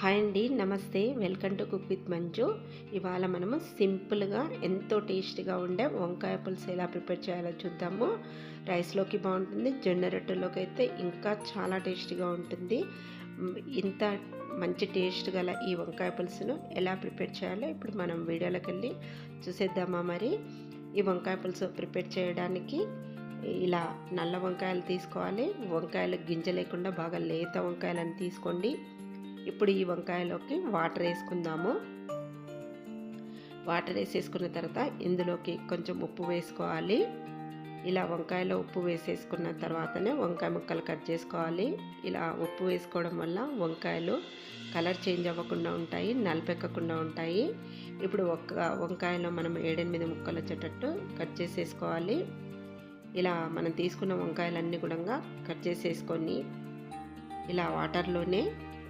Hi అండి నమస్తే. Welcome to cook with Manju. ఇవాళ మనము సింపుల్గా ఎంతో టేస్టీగా ఉండే వంకాయ పులుసు ఎలా ప్రిపేర్ చేయాలో చూద్దాము. రైస్లోకి బాగుంటుంది జొన్న రొట్టెలోకి అయితే ఇంకా చాలా టేస్టీగా ఉంటుంది. ఇంత మంచి టేస్ట్ గల ఈ వంకాయ పులుసును ఎలా ప్రిపేర్ చేయాలో ఇప్పుడు మనం వీడియోలోకి వెళ్ళి చూసేద్దామా మరి. ఈ వంకాయ పులుసు ప్రిపేర్ చేయడానికి ఇలా నల్ల వంకాయలు తీసుకోవాలి. వంకాయలు గింజ లేకుండా బాగా లేత వంకాయలను తీసుకోండి. ఇప్పుడు ఈ వంకాయలోకి వాటర్ వేసుకుందాము. వాటర్ వేసేసుకున్న తర్వాత ఇందులోకి కొంచెం ఉప్పు వేసుకోవాలి. ఇలా వంకాయలో ఉప్పు వేసేసుకున్న తర్వాతనే వంకాయ ముక్కలు కట్ చేసుకోవాలి. ఇలా ఉప్పు వేసుకోవడం వల్ల వంకాయలు కలర్ చేంజ్ అవ్వకుండా ఉంటాయి నలిపెక్కకుండా ఉంటాయి. ఇప్పుడు ఒక్క వంకాయలో మనం ఏడెనిమిది ముక్కలు వచ్చేటట్టు కట్ చేసేసుకోవాలి. ఇలా మనం తీసుకున్న వంకాయలన్నీ కూడా కట్ చేసేసుకొని ఇలా వాటర్లోనే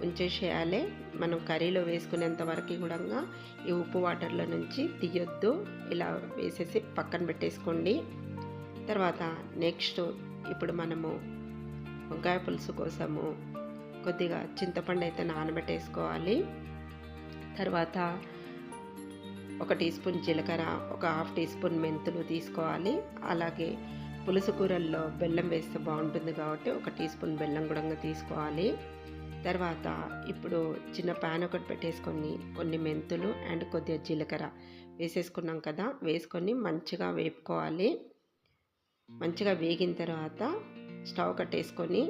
ఉంచేసేయాలి మనం కర్రీలో వేసుకునేంత వరకు కూడా ఈ ఉప్పు వాటర్లో నుంచి తీయొద్దు. ఇలా వేసేసి పక్కన పెట్టేసుకోండి. తర్వాత నెక్స్ట్ ఇప్పుడు మనము వంకాయ పులుసు కోసము కొద్దిగా చింతపండు అయితే నానబెట్టేసుకోవాలి. తర్వాత ఒక టీ స్పూన్ జీలకర్ర ఒక హాఫ్ టీ స్పూన్ మెంతులు తీసుకోవాలి. అలాగే పులుసు కూరల్లో బెల్లం వేస్తే బాగుంటుంది కాబట్టి ఒక టీ స్పూన్ బెల్లం కూడా తీసుకోవాలి. తర్వాత ఇప్పుడు చిన్న ప్యాన్ ఒకటి పెట్టేసుకొని కొన్ని మెంతులు అండ్ కొద్దిగా జీలకర్ర వేసేసుకున్నాం కదా వేసుకొని మంచిగా వేపుకోవాలి. మంచిగా వేగిన తర్వాత స్టవ్ కట్టేసుకొని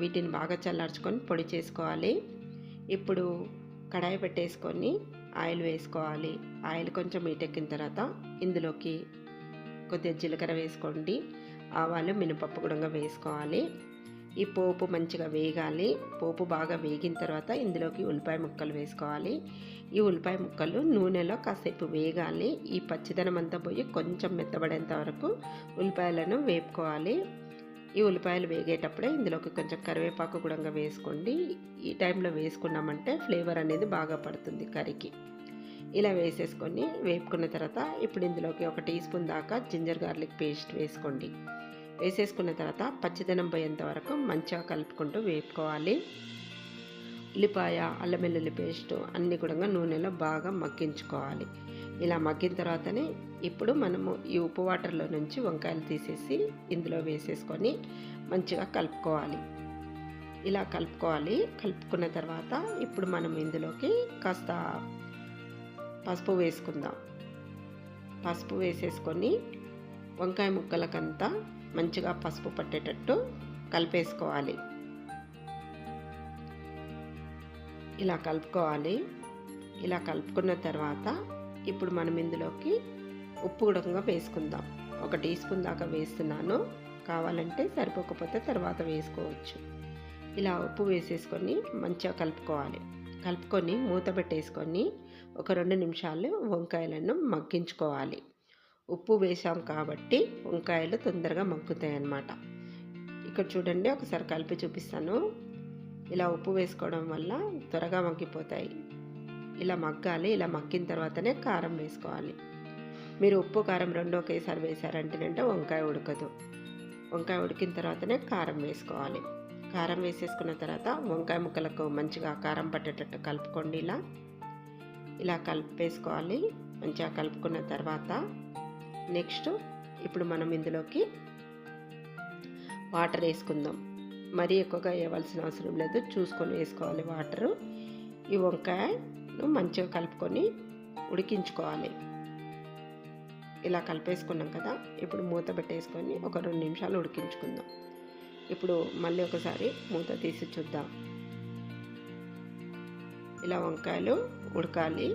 వీటిని బాగా చల్లార్చుకొని పొడి చేసుకోవాలి. ఇప్పుడు కడాయి పెట్టేసుకొని ఆయిల్ వేసుకోవాలి. ఆయిల్ కొంచెం మీటెక్కిన తర్వాత ఇందులోకి కొద్దిగా జీలకర్ర వేసుకోండి. ఆవాలు మినపప్పు కూడా వేసుకోవాలి. ఈ పోపు మంచిగా వేగాలి. పోపు బాగా వేగిన తర్వాత ఇందులోకి ఉల్లిపాయ ముక్కలు వేసుకోవాలి. ఈ ఉల్లిపాయ ముక్కలు నూనెలో కాసేపు వేగాలి. ఈ పచ్చిదనం అంతా పోయి కొంచెం మెత్తబడేంత వరకు ఉల్లిపాయలను వేపుకోవాలి. ఈ ఉల్లిపాయలు వేగేటప్పుడే ఇందులోకి కొంచెం కరివేపాకు కూడా వేసుకోండి. ఈ టైంలో వేసుకున్నామంటే ఫ్లేవర్ అనేది బాగా పడుతుంది కర్రీకి. ఇలా వేసేసుకొని వేపుకున్న తర్వాత ఇప్పుడు ఇందులోకి ఒక టీ స్పూన్ దాకా జింజర్ గార్లిక్ పేస్ట్ వేసుకోండి. వేసేసుకున్న తర్వాత పచ్చిదనం పోయేంత వరకు మంచిగా కలుపుకుంటూ వేపుకోవాలి. ఉల్లిపాయ అల్లం వెల్లుల్లి పేస్ట్ అన్నీ కూడా నూనెలో బాగా మగ్గించుకోవాలి. ఇలా మగ్గిన తర్వాతనే ఇప్పుడు మనము ఈ ఉప్పు వాటర్లో నుంచి వంకాయలు తీసేసి ఇందులో వేసేసుకొని మంచిగా కలుపుకోవాలి. ఇలా కలుపుకోవాలి. కలుపుకున్న తర్వాత ఇప్పుడు మనం ఇందులోకి కాస్త పసుపు వేసుకుందాం. పసుపు వేసేసుకొని వంకాయ ముక్కలకంతా మంచిగా పసుపు పట్టేటట్టు కలిపేసుకోవాలి. ఇలా కలుపుకోవాలి. ఇలా కలుపుకున్న తర్వాత ఇప్పుడు మనం ఇందులోకి ఉప్పు కూడా వేసుకుందాం. ఒక టీ స్పూన్ దాకా వేస్తున్నాను. కావాలంటే సరిపోకపోతే తర్వాత వేసుకోవచ్చు. ఇలా ఉప్పు వేసేసుకొని మంచిగా కలుపుకోవాలి. కలుపుకొని మూత పెట్టేసుకొని ఒక రెండు నిమిషాలు వంకాయలను మగ్గించుకోవాలి. ఉప్పు వేసాం కాబట్టి వంకాయలు తొందరగా మగ్గుతాయి అన్నమాట ఇక్కడ చూడండి ఒకసారి కలిపి చూపిస్తాను. ఇలా ఉప్పు వేసుకోవడం వల్ల త్వరగా మగ్గిపోతాయి. ఇలా మగ్గాలి ఇలా మగ్గిన తర్వాతనే కారం వేసుకోవాలి. మీరు ఉప్పు కారం రెండు ఒకేసారి వేసారంటేనంటే వంకాయ ఉడకదు. వంకాయ ఉడికిన తర్వాతనే కారం వేసుకోవాలి. కారం వేసేసుకున్న తర్వాత వంకాయ ముక్కలకు మంచిగా కారం పట్టేటట్టు కలుపుకోండి ఇలా. ఇలా కలిపేసుకోవాలి. మంచిగా కలుపుకున్న తర్వాత నెక్స్ట్ ఇప్పుడు మనం ఇందులోకి వాటర్ వేసుకుందాం. మరీ ఎక్కువగా వేయవలసిన అవసరం లేదు. చూసుకొని వేసుకోవాలి వాటరు. ఈ వంకాయను మంచిగా కలుపుకొని ఉడికించుకోవాలి. ఇలా కలిపేసుకున్నాం కదా. ఇప్పుడు మూత పెట్టేసుకొని ఒక రెండు నిమిషాలు ఉడికించుకుందాం. ఇప్పుడు మళ్ళీ ఒకసారి మూత తీసి చూద్దాం. ఇలా వంకాయలు ఉడకాలి.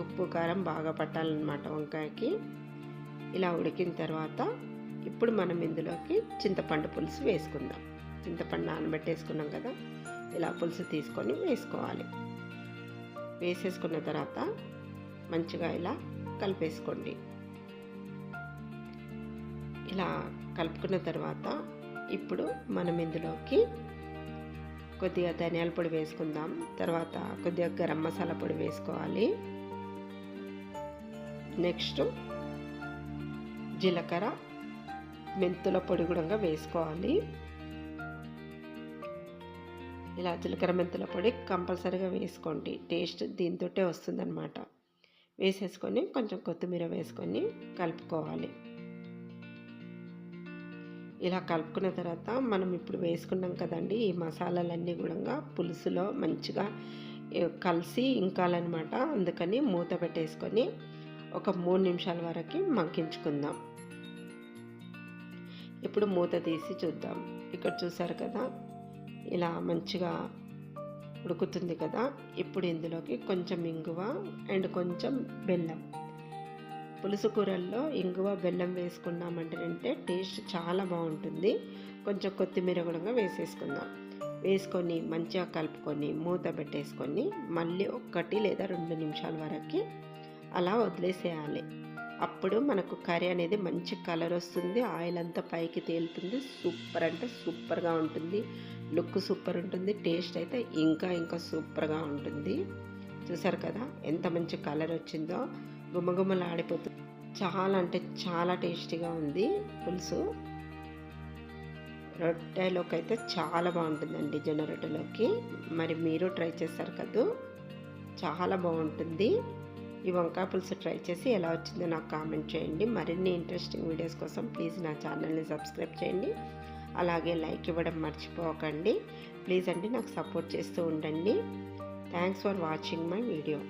ఉప్పు కారం బాగా పట్టాలన్నమాట వంకాయకి. ఇలా ఉడికిన తర్వాత ఇప్పుడు మనం ఇందులోకి చింతపండు పులుసు వేసుకుందాం. చింతపండు నానబెట్టేసుకున్నాం కదా ఇలా పులుసు తీసుకొని వేసుకోవాలి. వేసేసుకున్న తర్వాత మంచిగా ఇలా కలిపేసుకోండి. ఇలా కలుపుకున్న తర్వాత ఇప్పుడు మనం ఇందులోకి కొద్దిగా ధనియాల పొడి వేసుకుందాం. తర్వాత కొద్దిగా గరం మసాలా పొడి వేసుకోవాలి. నెక్స్ట్ జీలకర్ర మెంతుల పొడి కూడా వేసుకోవాలి. ఇలా జీలకర్ర మెంతుల పొడి కంపల్సరీగా వేసుకోండి. టేస్ట్ దీంతోటే వస్తుందన్నమాట. వేసేసుకొని కొంచెం కొత్తిమీర వేసుకొని కలుపుకోవాలి. ఇలా కలుపుకున్న తర్వాత మనం ఇప్పుడు వేసుకున్నాం కదండి ఈ మసాలాలన్నీ కూడా పులుసులో మంచిగా కలిసి ఇంకాలన్నమాట. అందుకని మూత పెట్టేసుకొని ఒక మూడు నిమిషాల వరకు మగ్గించుకుందాం. ఇప్పుడు మూత తీసి చూద్దాం. ఇక్కడ చూసారు కదా? ఇలా మంచిగా ఉడుకుతుంది కదా? ఇప్పుడు ఇందులోకి కొంచెం ఇంగువ అండ్ కొంచెం బెల్లం. పులుసు కూరల్లో ఇంగువ బెల్లం వేసుకున్నామంటే టేస్ట్ చాలా బాగుంటుంది. కొంచెం కొత్తిమీర కూడా వేసేసుకుందాం. వేసుకొని మంచిగా కలుపుకొని మూత పెట్టేసుకొని మళ్ళీ ఒకటి లేదా రెండు నిమిషాల వరకు అలా వదిలేసేయాలి. అప్పుడు మనకు కర్రీ అనేది మంచి కలర్ వస్తుంది ఆయిల్ అంతా పైకి తేలుతుంది సూపర్ అంటే సూపర్గా ఉంటుంది లుక్ సూపర్ ఉంటుంది టేస్ట్ అయితే ఇంకా ఇంకా సూపర్గా ఉంటుంది. చూసారు కదా ఎంత మంచి కలర్ వచ్చిందో గుమగుమలాడిపోతుంది చాలా అంటే చాలా టేస్టీగా ఉంది పులుసు. రొట్టెలోకి అయితే చాలా బాగుంటుందండి జొన్న రొట్టెలోకి. మరి మీరు ట్రై చేస్తారు కదా చాలా బాగుంటుంది. ఈ వంకాయ పులుసు ట్రై చేసి ఎలా వచ్చిందో నాకు కామెంట్ చేయండి. మరిన్ని ఇంట్రెస్టింగ్ వీడియోస్ కోసం ప్లీజ్ నా ఛానల్ని సబ్స్క్రైబ్ చేయండి. అలాగే లైక్ ఇవ్వడం మర్చిపోకండి. ప్లీజ్ అండి నాకు సపోర్ట్ చేస్తూ ఉండండి. Thanks for watching my video